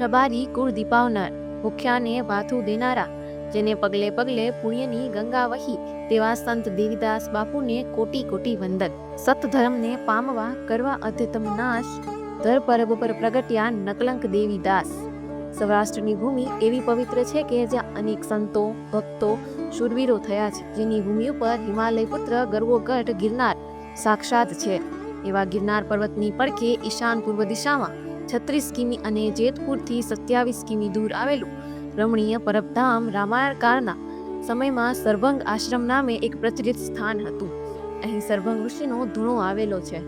રબારી કુળ દીપાવનાર ભૂખ્યાને ભાથું દેનારા, જેને પગલે પગલે પુણ્યની ગંગા વહી તેવા સંત દેવીદાસ બાપુને કોટી કોટી વંદન. સત ધર્મને પામવા કરવા અધ્યતમ નાશ ધર પરબ પર પ્રગટ્યા નકલંક દેવીદાસ. સૌરાષ્ટ્રની ભૂમિ એવી પવિત્ર છે કે જ્યાં અનેક સંતો, ભક્તો, શૂરવીરો થયા છે. જેની ભૂમિ ઉપર હિમાલય પુત્ર ગર્વોગઢ ગિરનાર સાક્ષાત છે. એવા ગિરનાર પર્વતની પડખે ઈશાન પૂર્વ દિશામાં છત્રીસ કિમી અને જેતપુરથી સત્યાવીસ કિમી દૂર આવેલું રમણીય પરબધામ રામાયણ કાળના સમયમાં સરભંગ આશ્રમ નામે એક પ્રચલિત સ્થાન હતું. અહીં સરભંગ ઋષિનો ધૂણો આવેલો છે.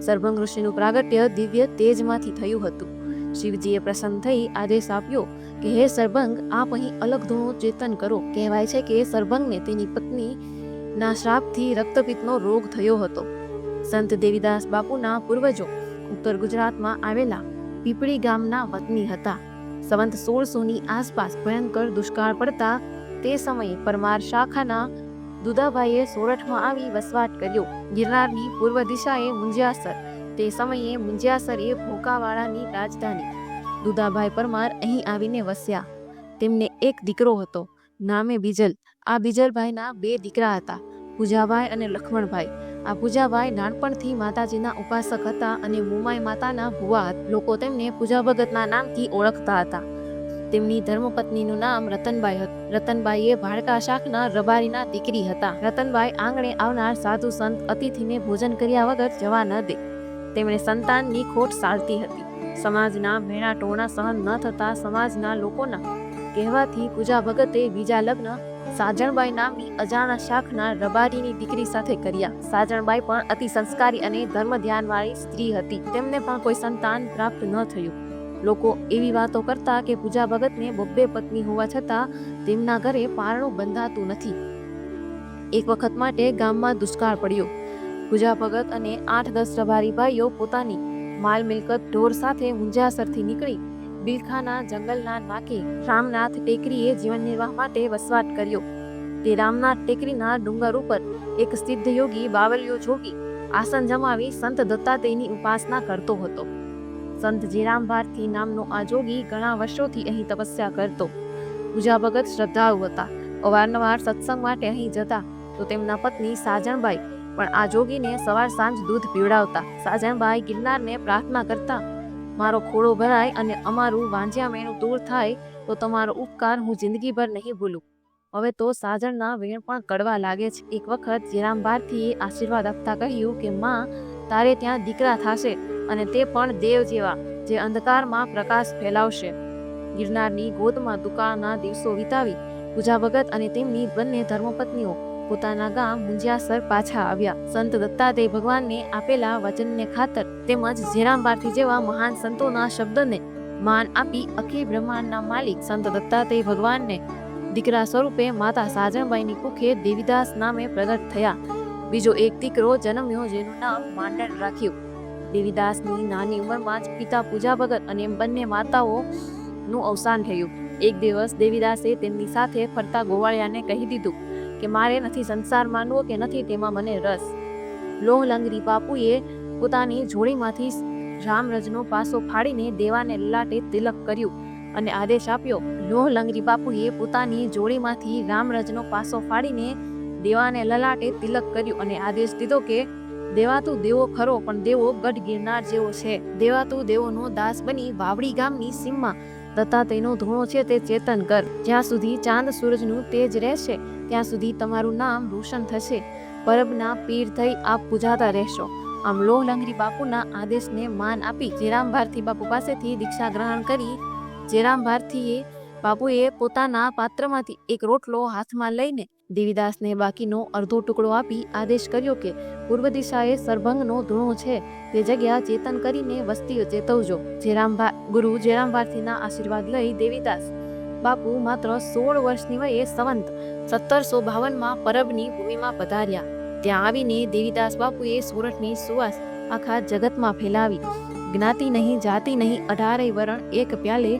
સરભંગ ઋષિનું પ્રાગટ્ય દિવ્ય તેજમાંથી થયું હતું. શિવજીએ પ્રસન્ન થઈ આદેશ આપ્યો કે, હે સરભંગ, આપ અહીં અલગ ધૂણો ચેતન કરો. કહેવાય છે કે, સરભંગને તેની પત્ની ના શ્રાપથી રક્તપિત્તનો રોગ થયો હતો. સંત દેવીદાસ બાપુના પૂર્વજો ઉત્તર ગુજરાતમાં આવેલા પીપળી ગામના વતની હતા. સંવંત સોળસોની આસપાસ ભયંકર દુષ્કાળ પડતા તે સમયે પરમાર શાખાના દુદાભાઈએ સોરઠમાં આવી વસવાટ કર્યો. ગિરનારની પૂર્વ દિશાએ મુંજિયાસર. તે સમયે મુંજિયાસર એ ભોકાવાળાની રાજધાની. દુદાભાઈ પરમાર અહીં આવીને વસ્યા. તેમને એક દીકરો હતો. નામે બીજલ. આ બીજલભાઈના બે દીકરા હતા. પૂજાભાઈ અને લક્ષ્મણભાઈ આ પૂજાભાઈ નાનપણથી માતાજીના ઉપાસક હતા અને મુમાઈ માતાના ભુવા લોકો તેમને પૂજા ભગતના નામથી ઓળખતા હતા. તેમની ધર્મપત્નીનું નામ રતનબાઈ હતું રતનબાઈએ ભાડકા શાખના રબારીના દીકરી હતા. રતનબાઈ આંગણે આવનાર સાધુ સંત અતિથિને ભોજન કર્યા વગર જવા ન દે. તેમણે સંતાનની ખોટ સાળતી હતી. સમાજના ભેણા ટોણા સહન ન થતા સમાજના લોકોના કહેવાથી પૂજા ભગતે બીજા લગ્ન સાજણબાઈ નામની અજાણા શાખના રબારીની દીકરી સાથે કર્યા. સાજણબાઈ પણ અતિ સંસ્કારી અને ધર્મ ધ્યાનવાળી સ્ત્રી હતી. તેમને પણ કોઈ સંતાન પ્રાપ્ત ન થયું. લોકો એવી વાતો કરતા કે પૂજા ભગતને બબ્બે પત્ની હોવા છતાં તેમના ઘરે પારણું બંધાતું નથી. એક વખત માટે ગામમાં દુષ્કાળ પડ્યો. પૂજા ભગત અને આઠ દસ રબારી ભાઈઓ પોતાની માલ મિલકત ઢોર સાથે ઊંઝાસરથી નીકળી બિલખાના જંગલના નાકે રામનાથ ટેકરીએ જીવન નિર્વાહ માટે વસવાટ કર્યો. તે રામનાથ ટેકરીના ડુંગર ઉપર એક સિદ્ધ યોગી બાવલિયો જોગી આસન જમાવી સંત દત્તાત્રેયની ઉપાસના કરતો હતો. સંત જીરામ ભારતી નામનો આ જોગી ઘણા વર્ષોથી અહીં તપસ્યા કરતો. પૂજા ભગત શ્રદ્ધાળુ હતા. અવારનવાર સત્સંગ માટે અહીં જતા તો તેમના પત્ની સાજણબાઈ પણ આ જોગીને સવાર સાંજ દૂધ પીવડાવતા. સાજણબાઈ ગિરનારને પ્રાર્થના કરતા મારો ખોળો ભરાય અને અમારું વાંજ્યા મેણું દૂર થાય, તો તમારો ઉપકાર હું જિંદગીભર નહીં ભૂલું. હવે તો સાજણના વેણ પણ કડવા લાગે છે. એક વખત જીરામ ભારતીએ આશીર્વાદ આપતા કહ્યું કે, માં, તારે ત્યાં દીકરા થશે અને તે પણ દેવ જેવા, જે અંધકારમાં પ્રકાશ ફેલાવશે. ગિરનારની ગોદમાં દુકાળના દિવસો વિતાવી, પૂજા ભગત અને તેમની બંને ધર્મપત્નીઓ પોતાના ગામ મુંજિયાસર પાછા આવ્યા. સંત દત્તાત્રેય ભગવાનને આપેલા વચનને ખાતર તેમજ ઝેરામ ભારતી જેવા મહાન સંતોના શબ્દને માન આપી અખિલ બ્રહ્માંડના માલિક સંત દત્તાત્રેય ભગવાનને દીકરા સ્વરૂપે માતા સાજણબાઈની કુખે દેવીદાસ નામે પ્રગટ થયા. બીજો એક દીકરો જન્મ્યો જેનું નામ માંડણ રાખ્યું. દેવીદાસની નાની ઉંમરમાં જ પિતા પૂજા ભગત અને બંને માતાઓનું અવસાન થયું. એક દિવસ દેવીદાસે તેમની સાથે ફરતા ગોવાળિયાને કહી દીધું કે મારે નથી સંસાર માનવો કે નથી તેમાં મને રસ. લોહ લંગરી બાપુએ પોતાની જોડીમાંથી રામરજનો પાસો ફાડીને દેવાને લલાટે તિલક કર્યું અને આદેશ આપ્યો. લોહ લંગરી બાપુએ પોતાની જોડીમાંથી રામરજનો પાસો ફાડીને દેવાને લલાટે તિલક કર્યું અને આદેશ દીધો કે દેવાતું દેવો ખરો, પણ દેવો ગઢ ગિરનાર જેવો છે. દેવાતું દેવોનો દાસ બની વાવડી ગામની સીમમાં. દત્તાત્રેયનો ધૂણો છે તે ચેતન કર. જ્યાં સુધી ચાંદ સૂરજનું તેજ રહેશે, ત્યાં સુધી તમારું નામ રોશન થશે. પરબના પીર થઈ આપ પૂજાતા રહેશો. આમ લોહ લંગરી બાપુના આદેશને માન આપી જેરામ ભારતી બાપુ પાસેથી દીક્ષા ગ્રહણ કરી જેરામ ભારતીએ બાપુએ પોતાના પાત્રમાંથી એક રોટલો હાથમાં લઈને દેવીદાસને બાકીનો અડધો ટુકડો આપી આદેશ કર્યો કે પૂર્વ દિશાએ સરભંગનો ધૂણો છે તે જગ્યા ચેતન કરીને વસ્તી ચેતવજો. જેરામભા ગુરુ જેરામભારથીના આશીર્વાદ લઈ દેવીદાસ. બાપુ માત્ર સોળ વર્ષની વયે સંવંત, સત્તરસો બાવનમાં પરબની ભૂમિમાં પધાર્યા. ત્યાં આવીને દેવીદાસ બાપુએ સુરતની સુવાસ આખા જગતમાં ફેલાવી. જ્ઞાતિ નહીં, જાતિ નહીં, અઢારેય વરણ, એક પ્યાલે.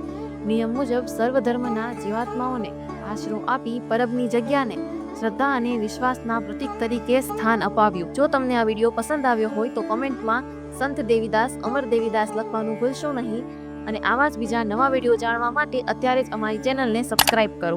નિયમ મુજબ સર્વધર્મના જીવાત્માઓને આશરો આપી પરબની જગ્યાને શ્રદ્ધા અને વિશ્વાસના પ્રતીક તરીકે સ્થાન અપાવ્યું. જો તમને આ વીડિયો પસંદ આવ્યો હોય તો કોમેન્ટમાં સંત દેવીદાસ, અમર દેવીદાસ લખવાનું ભૂલશો નહીં અને આવા જ બીજા નવા વીડિયો જાણવા માટે અત્યારે જ અમારી ચેનલને સબસ્ક્રાઇબ કરો.